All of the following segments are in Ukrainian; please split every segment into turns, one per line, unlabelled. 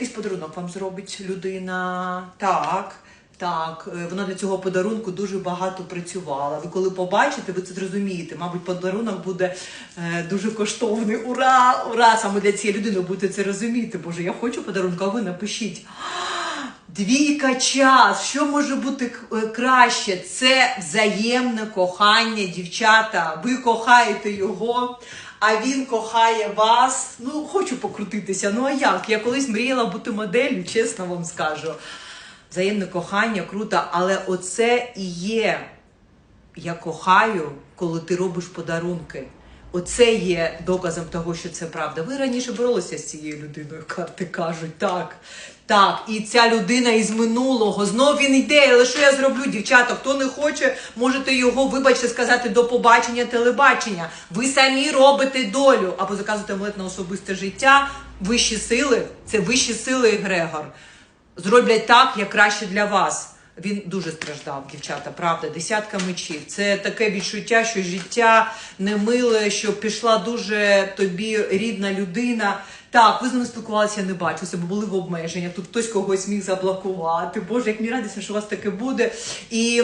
якийсь подарунок вам зробить людина. Так. Так, е, вона для цього подарунку дуже багато працювала. Ви коли побачите, ви це зрозумієте. Мабуть, подарунок буде е, дуже коштовний. Ура! Ура! Саме для цієї людини будете це розуміти. Боже, я хочу подарунку, а ви напишіть. Двійка час. Що може бути е, краще? Це взаємне кохання, дівчата. Ви кохаєте його, а він кохає вас. Ну, хочу покрутитися. Ну а як? Я колись мріяла бути моделлю, чесно вам скажу. Взаємне кохання круто, але оце і є. Я кохаю, коли ти робиш подарунки. Оце є доказом того, що це правда. Ви раніше боролися з цією людиною, карти кажуть, так. Так, і ця людина із минулого. Знов він йде, але що я зроблю, дівчата? Хто не хоче, можете його, вибачте, сказати до побачення телебачення. Ви самі робите долю або заказуєте амулет на особисте життя. Вищі сили це вищі сили Грегор. Зроблять так, як краще для вас. Він дуже страждав, дівчата, правда, десятка мечів. Це таке відчуття, що життя не миле, що пішла дуже тобі рідна людина. Так, ви з ним спілкувалися, не бачу себе, були в обмеження. Тут хтось когось міг заблокувати. Боже, як мені радісно, що у вас таке буде. І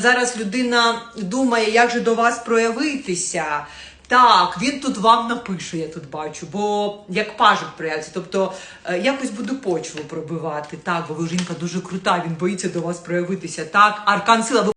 зараз людина думає, як же до вас проявитися. Так, він тут вам напише, я тут бачу, бо як пажик проявиться, тобто е, якось буду почву пробивати. Так, бо ви жінка дуже крута, він боїться до вас проявитися. Так, аркан сила.